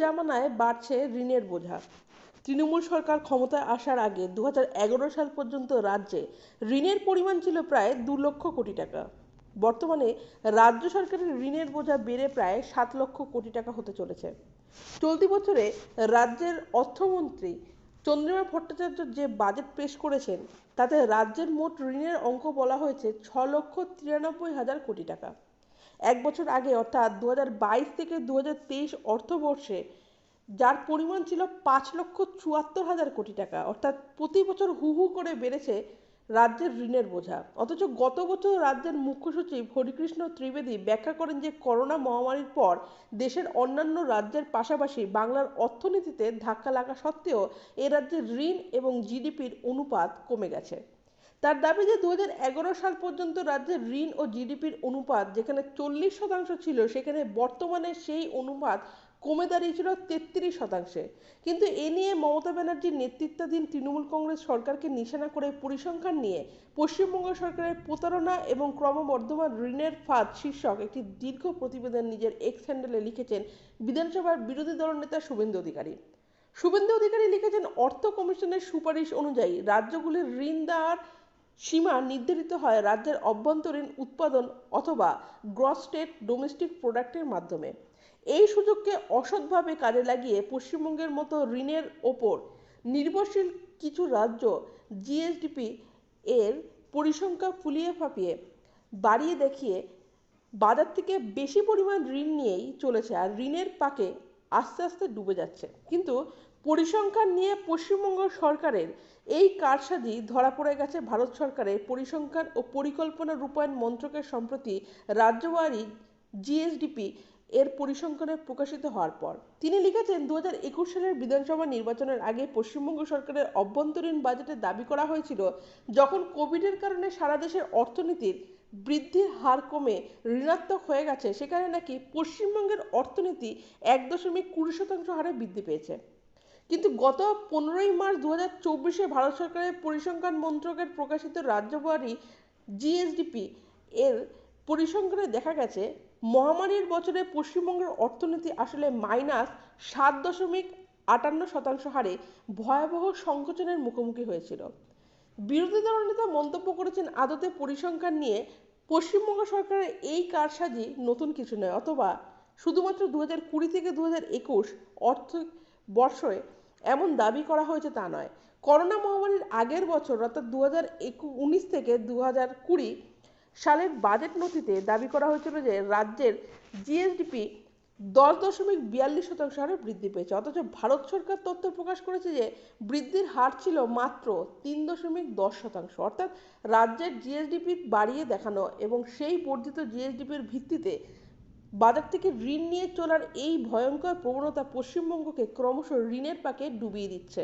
জামানায় বাড়ছে ঋণের বোঝা। তৃণমূল সরকার ক্ষমতায় আসার আগে দু সাল পর্যন্ত রাজ্যে ঋণের পরিমাণ ছিল প্রায় দু লক্ষ কোটি টাকা। বর্তমানে রাজ্য সরকারের ঋণের বোঝা বেড়ে প্রায় সাত লক্ষ কোটি টাকা হতে চলেছে। চলতি বছরে রাজ্যের অর্থমন্ত্রী চন্দ্রিমা ভট্টাচার্য যে বাজেট পেশ করেছেন, তাতে রাজ্যের মোট ঋণের অঙ্ক বলা হয়েছে ছ লক্ষ তিরানব্বই হাজার কোটি টাকা। এক বছর আগে, অর্থাৎ দু বাইশ থেকে দু তেইশ অর্থবর্ষে, যার পরিমাণ ছিল পাঁচ লক্ষ চুয়াত্তর হাজার কোটি টাকা। অর্থাৎ প্রতি বছর হু হু করে বেড়েছে রাজ্যের ঋণের বোঝা। অথচ গত বছর রাজ্যের মুখ্য সচিব হরিকৃষ্ণ ত্রিবেদী ব্যাখ্যা করেন যে, করোনা মহামারীর পর দেশের অন্যান্য রাজ্যের পাশাপাশি বাংলার অর্থনীতিতে ধাক্কা লাগা সত্ত্বেও এ রাজ্যের ঋণ এবং জিডিপির অনুপাত কমে গেছে। তার দাবি যে দু হাজার এগারো সাল পর্যন্ত রাজ্যের ঋণ ও জিডিপির অনুপাত যেখানে চল্লিশ শতাংশ ছিল, সেখানে বর্তমানে সেই অনুপাত কমে দাঁড়িয়েছিল তেত্রিশ শতাংশে। কিন্তু এ নিয়ে মমতা ব্যানার্জির নেতৃত্বাধীন তৃণমূল কংগ্রেস সরকারকে নিশানা করে পরিসংখ্যান নিয়ে পশ্চিমবঙ্গ সরকারের প্রতারণা এবং ক্রমবর্ধমান ঋণের ফাঁদ শীর্ষক একটি দীর্ঘ প্রতিবেদন নিজের এক্স হ্যান্ডেলে লিখেছেন বিধানসভার বিরোধী দলনেতা শুভেন্দু অধিকারী। শুভেন্দু অধিকারী লিখেছেন, অর্থ কমিশনের সুপারিশ অনুযায়ী রাজ্যগুলির ঋণ দেওয়ার সীমা নির্ধারিত হয় রাজ্যের অভ্যন্তরীণ উৎপাদন অথবা গ্রস স্টেট ডোমেস্টিক প্রোডাক্টের মাধ্যমে। এই সুযোগকে অসৎভাবে কাজে লাগিয়ে পশ্চিমবঙ্গের মতো ঋণের ওপর নির্ভরশীল কিছু রাজ্য জিএসডিপি এর পরিসংখ্যা ফুলিয়ে ফাঁপিয়ে বাড়িয়ে দেখিয়ে বাজার থেকে বেশি পরিমাণ ঋণ নিয়েই চলেছে। আর ঋণের পাকে আস্তে আস্তে ডুবে যাচ্ছে। কিন্তু পরিসংখ্যান নিয়ে পশ্চিমবঙ্গ সরকারের এই কারসাজি ধরা পড়ে গেছে ভারত সরকারের পরিসংখ্যান ও পরিকল্পনা রূপায়ণ মন্ত্রকের সম্প্রতি রাজ্যবাড়ি জিএসডিপি এর পরিসংখ্যানে প্রকাশিত হওয়ার পর। তিনি লিখেছেন দু সালের বিধানসভা নির্বাচনের আগে পশ্চিমবঙ্গ সরকারের অভ্যন্তরীণ বাজেটে দাবি করা হয়েছিল, যখন কোভিডের কারণে সারা দেশের অর্থনীতির বৃদ্ধির হার কমে ঋণাত্মক হয়ে গেছে। সেখানে নাকি পশ্চিমবঙ্গের অর্থনীতি এক দশমিক কুড়ি শতাংশ হারে বৃদ্ধি পেয়েছে। কিন্তু গত পনেরোই মার্চ দু হাজার চব্বিশে ভারত সরকারের পরিসংখ্যান মন্ত্রকের প্রকাশিত রাজ্যবাড়ি জিএসডিপি এর পরিসংখ্যানে দেখা গেছে, মহামারীর বছরে পশ্চিমবঙ্গের অর্থনীতি আসলে মাইনাস সাত দশমিক আটান্ন শতাংশ হারে ভয়াবহ সংকোচনের মুখোমুখি হয়েছিল। বিরোধী দলনেতা মন্তব্য করেছেন আদতে পরিসংখ্যান নিয়ে, পশ্চিমবঙ্গ সরকারের এই কারসাজি নতুন কিছু নয়, অথবা শুধুমাত্র দু হাজার কুড়ি থেকে দু হাজার একুশ অর্থ বর্ষে এমন দাবি করা হয়েছে তা নয়। করোনা মহামারীর আগের বছর, অর্থাৎ দু হাজার উনিশ থেকে দু হাজার কুড়ি সালের বাজেট নথিতে দাবি করা হয়েছিল যে, রাজ্যের জিএসডিপি দশ দশমিক বিয়াল্লিশ শতাংশ হারে বৃদ্ধি পেয়েছে। অথচ ভারত সরকার তথ্য প্রকাশ করেছে যে, বৃদ্ধির হার ছিল মাত্র তিন দশমিক দশ শতাংশ। অর্থাৎ রাজ্যের জিএসডিপি বাড়িয়ে দেখানো এবং সেই বর্ধিত জিএসডিপির ভিত্তিতে বাজার থেকে ঋণ নিয়ে চলার এই ভয়ঙ্কর প্রবণতা পশ্চিমবঙ্গকে ক্রমশ ঋণের পাকে ডুবিয়ে দিচ্ছে।